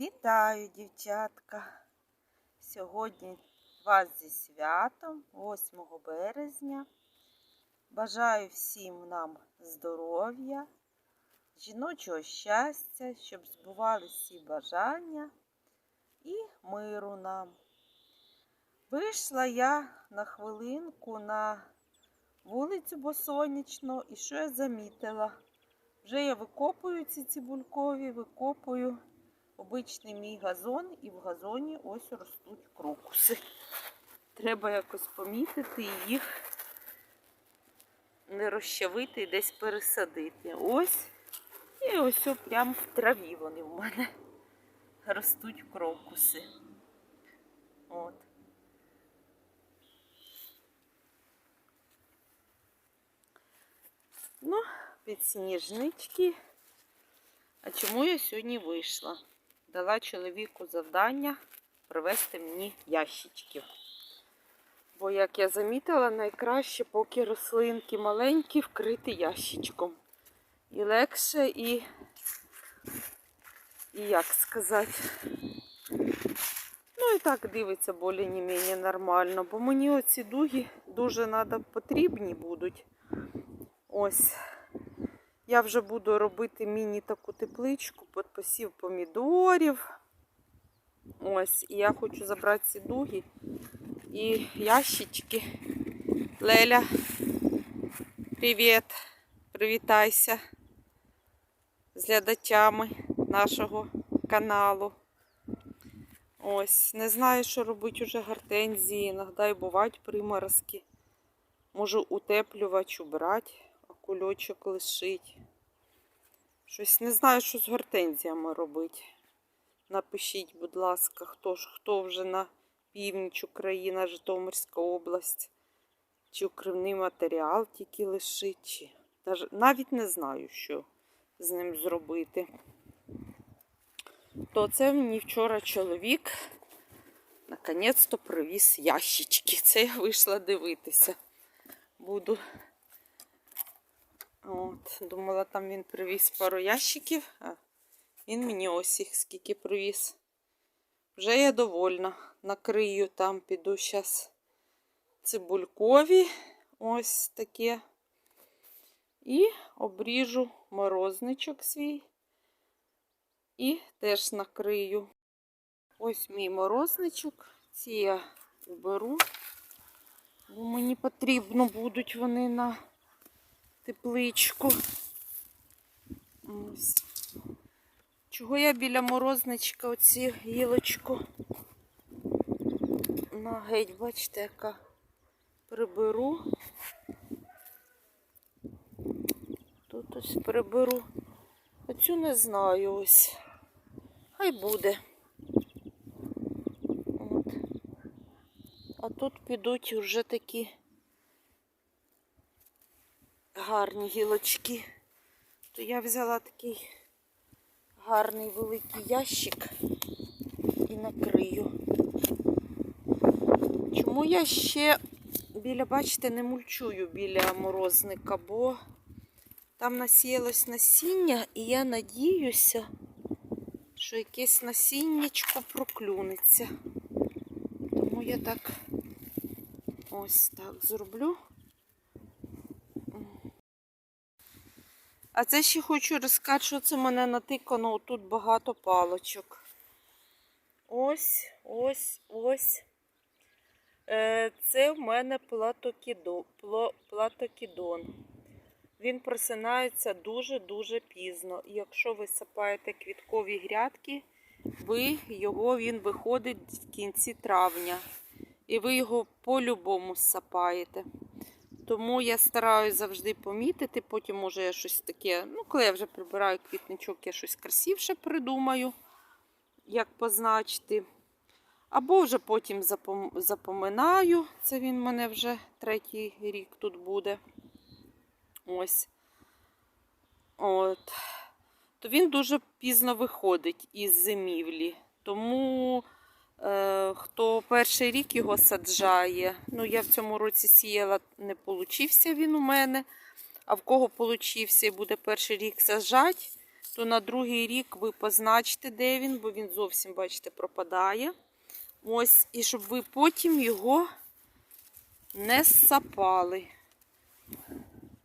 Вітаю, дівчатка! Сьогодні вас зі святом, 8 березня. Бажаю всім нам здоров'я, жіночого щастя, щоб збували всі бажання і миру нам. Вийшла я на хвилинку на вулицю Босонячну і що я замітила? Вже я викопую ці цибулькові, викопую обичний мій газон, і в газоні ось ростуть крокуси. Треба якось помітити їх не розчавити і десь пересадити. Ось. І ось о, прямо в траві вони в мене ростуть крокуси. От. Ну, підсніжнички. А чому я сьогодні вийшла? Дала чоловіку завдання привезти мені ящичків. Бо, як я замітила, найкраще, поки рослинки маленькі, вкрити ящичком. І легше, і, і як сказати, ну і так дивиться більш-менш нормально. Бо мені оці дуги дуже надо, потрібні будуть. Ось. Я вже буду робити міні таку тепличку під посів помідорів. Ось, і я хочу забрати ці дуги і ящички. Леля, привіт! Привітайся з глядачами нашого каналу. Ось, не знаю, що робити уже гортензії. Іноді бувають приморозки. Можу утеплювач убрати кульочок лишить. Щось не знаю, що з гортензіями робити. Напишіть, будь ласка, хто ж хто вже на північ України, Житомирська область, чи укривний матеріал тільки лишить, чи навіть не знаю, що з ним зробити. То це мені вчора чоловік наконець-то привіз ящички. Це я вийшла дивитися. Буду Думала, там він привіз пару ящиків, а він мені ось їх скільки привіз. Вже я довольна. Накрию там, піду зараз цибулькові. Ось таке. І обріжу морозничок свій. І теж накрию. Ось мій морозничок. Ці я уберу, бо мені потрібно будуть вони на тепличку. Ось. Чого я біля морозничка оці гілочку на геть, бачите, яка приберу. Тут ось приберу. Оцю не знаю ось. Хай буде. От. А тут підуть вже такі гарні гілочки. То я взяла такий гарний великий ящик і накрию. Чому я ще біля, бачите, не мульчую біля морозника, бо там насіялось насіння, і я надіюся, що якесь насіннячко проклюнеться. Тому я так ось так зроблю. А це ще хочу розказати, що це мене натикано тут багато палочок. Ось, ось, ось. Е, Це в мене платокідон. Він просинається дуже-дуже пізно. І якщо ви сапаєте квіткові грядки, ви його він виходить в кінці травня. І ви його по-любому сапаєте. Тому я стараюсь завжди помітити, потім, може, я щось таке, ну, коли я вже прибираю квітничок, я щось красивше придумаю, як позначити. Або вже потім запоминаю. Це він в мене вже третій рік тут буде. Ось. От. То він дуже пізно виходить із зимівлі. Тому хто перший рік його саджає, ну я в цьому році сіяла, не получився він у мене. А в кого получився і буде перший рік саджати, то на другий рік ви позначте, де він, бо він зовсім, бачите, пропадає. Ось, і щоб ви потім його не сапали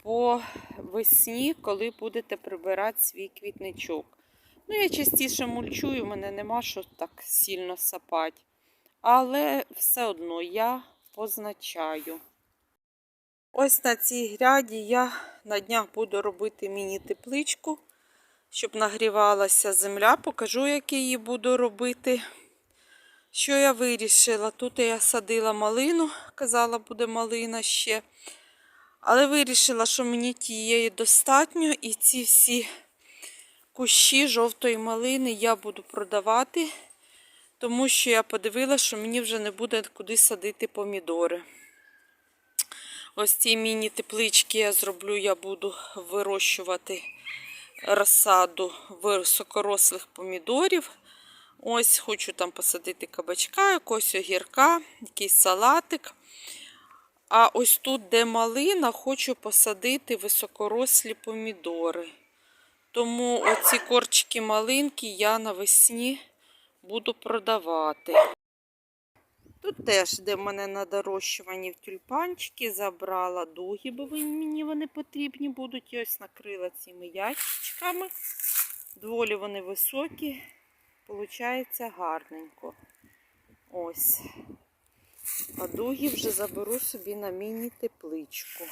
по весні, коли будете прибирати свій квітничок. Ну, я частіше мульчую, мене нема що так сильно сапати. Але все одно я позначаю. Ось на цій гряді я на днях буду робити міні-тепличку, щоб нагрівалася земля. Покажу, як її буду робити. Що я вирішила? Тут я садила малину, казала, буде малина ще. Але вирішила, що мені тієї достатньо, і ці всі кущі жовтої малини я буду продавати, тому що я подивилася, що мені вже не буде куди садити помідори. Ось ці міні-теплички я зроблю, я буду вирощувати розсаду високорослих помідорів. Ось хочу там посадити кабачка, якогось огірка, якийсь салатик. А ось тут, де малина, хочу посадити високорослі помідори. Тому оці корчики малинки я навесні буду продавати. Тут теж, де в мене на тюльпанчики, забрала дуги, бо мені вони потрібні будуть. І ось накрила цими ящичками. Доволі вони високі, Получається гарненько. Ось. А дуги вже заберу собі на міні-тепличку.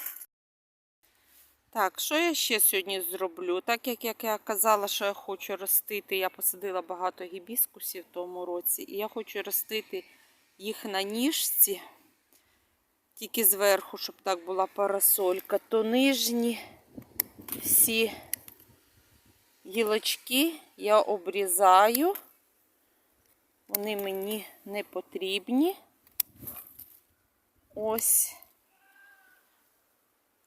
Так, що я ще сьогодні зроблю? Так як, як я казала, що я хочу ростити, я посадила багато гібіскусів в тому році, і я хочу ростити їх на ніжці, тільки зверху, щоб так була парасолька, то нижні всі гілочки я обрізаю. Вони мені не потрібні. Ось.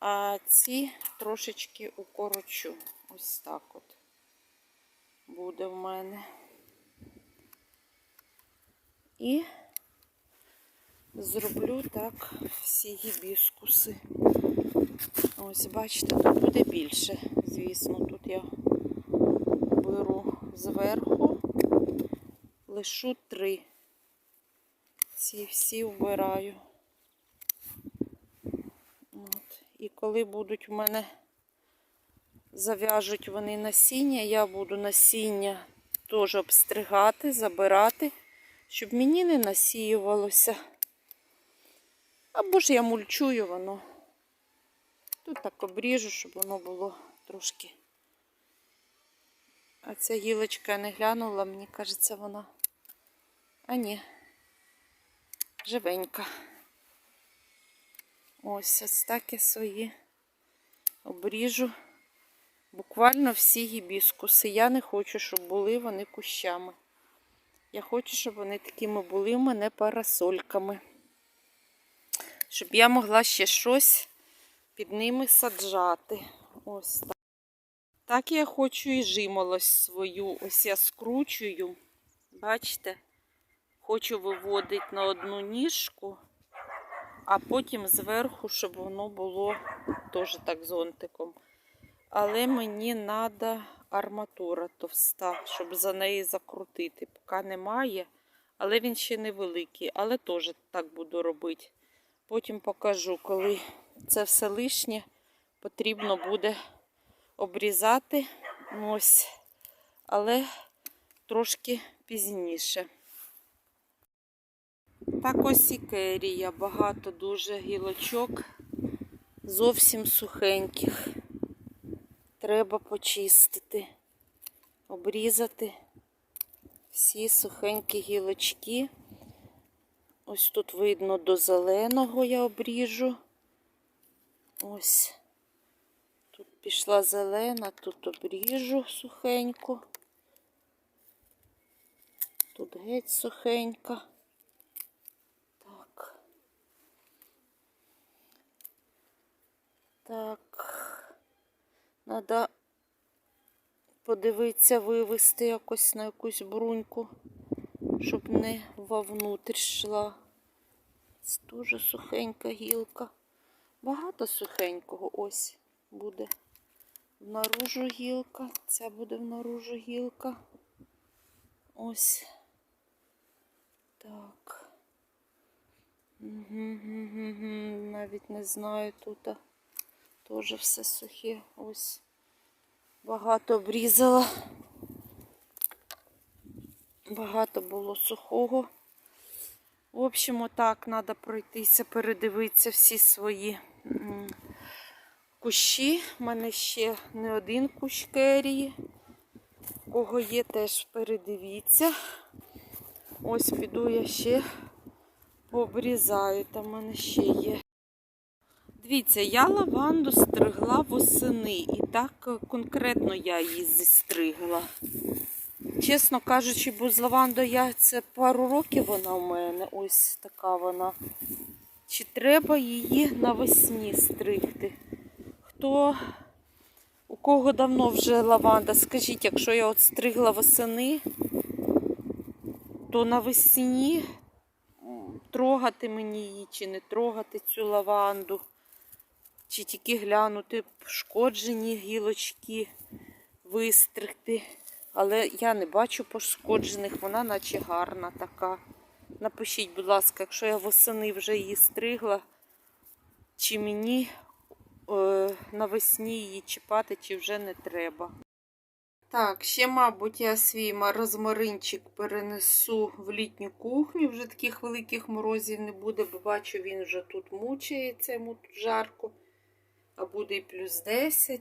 А ці трошечки укорочу. Ось так от буде в мене. І зроблю так всі гібіскуси. Ось, бачите, тут буде більше, звісно, тут я беру зверху, лишу три. Ці всі вбираю. От. І коли будуть в мене зав'яжуть вони насіння, я буду насіння теж обстригати, забирати, щоб мені не насіювалося. Або ж я мульчую воно. Тут так обріжу, щоб воно було трошки. А ця гілочка не глянула, мені кажеться, вона. А ні, живенька. Ось ось так я свої обріжу. Буквально всі гібіскуси. Я не хочу, щоб були вони кущами. Я хочу, щоб вони такими були в мене парасольками. Щоб я могла ще щось під ними саджати. Ось так. Так я хочу і жимолость свою. Ось я скручую. Бачите? Хочу виводити на одну ніжку, а потім зверху, щоб воно було теж так зонтиком. Але мені треба арматура товста, щоб за неї закрутити. Поки немає, але він ще невеликий, але теж так буду робити. Потім покажу, коли це все лишнє, потрібно буде обрізати. Ось, але трошки пізніше. Так ось і керія, багато дуже гілочок, зовсім сухеньких. Треба почистити, обрізати всі сухенькі гілочки. Ось тут видно до зеленого я обріжу. Ось. Тут пішла зелена, тут обріжу сухенько. Тут геть сухенька. Так. Так. Надо подивитися, вивести якось на якусь бруньку, щоб не вовнутрь йшла. Це дуже сухенька гілка. Багато сухенького ось буде. наружу гілка, ця буде в наружу гілка. Ось. Так. Угу, угу, угу. Навіть не знаю тут. Теж все сухе. Ось. Багато обрізала. Багато було сухого. В общем, отак треба пройтися, передивитися всі свої кущі. У мене ще не один кущ керії. Кого є, теж передивіться. Ось піду я ще пообрізаю, там в мене ще є. Дивіться, я лаванду стригла восени, і так е, конкретно я її зістригла. Чесно кажучи, бо з лавандою я це пару років вона у мене. Ось така вона. Чи треба її навесні стригти? Хто у кого давно вже лаванда, скажіть, якщо я от стригла восени, то навесні трогати мені її чи не трогати цю лаванду, чи тільки глянути пошкоджені гілочки, вистригти. Але я не бачу пошкоджених, вона наче гарна така. Напишіть, будь ласка, якщо я восени вже її стригла, чи мені е, навесні її чіпати, чи вже не треба. Так, ще, мабуть, я свій розмаринчик перенесу в літню кухню. Вже таких великих морозів не буде, бо бачу, він вже тут мучається, йому тут жарко. А буде і плюс 10.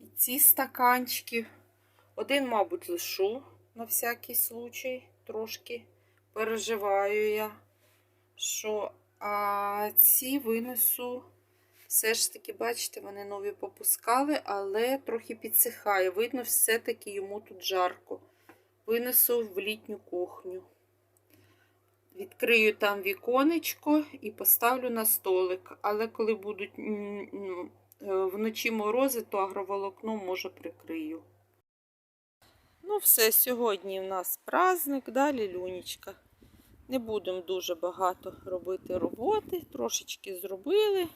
І ці стаканчики. Один, мабуть, лишу на всякий случай. Трошки переживаю я, що а ці винесу. Все ж таки, бачите, вони нові попускали, але трохи підсихає. Видно, все-таки йому тут жарко. Винесу в літню кухню. Відкрию там віконечко і поставлю на столик. Але коли будуть м, е, вночі морози, то агроволокно може прикрию. Ну, все, сьогодні в нас праздник, далі люнічка. Не будемо дуже багато робити роботи, трошечки зробили.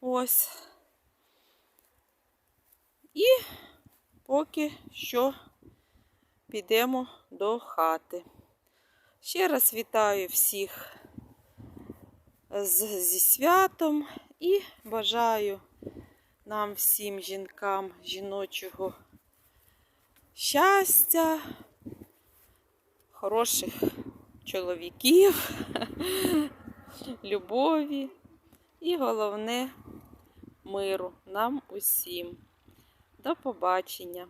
Ось. І поки що підемо до хати. Ще раз вітаю всіх зі святом і бажаю нам всім жінкам жіночого щастя, хороших чоловіків, любові і головне миру нам усім. До побачення!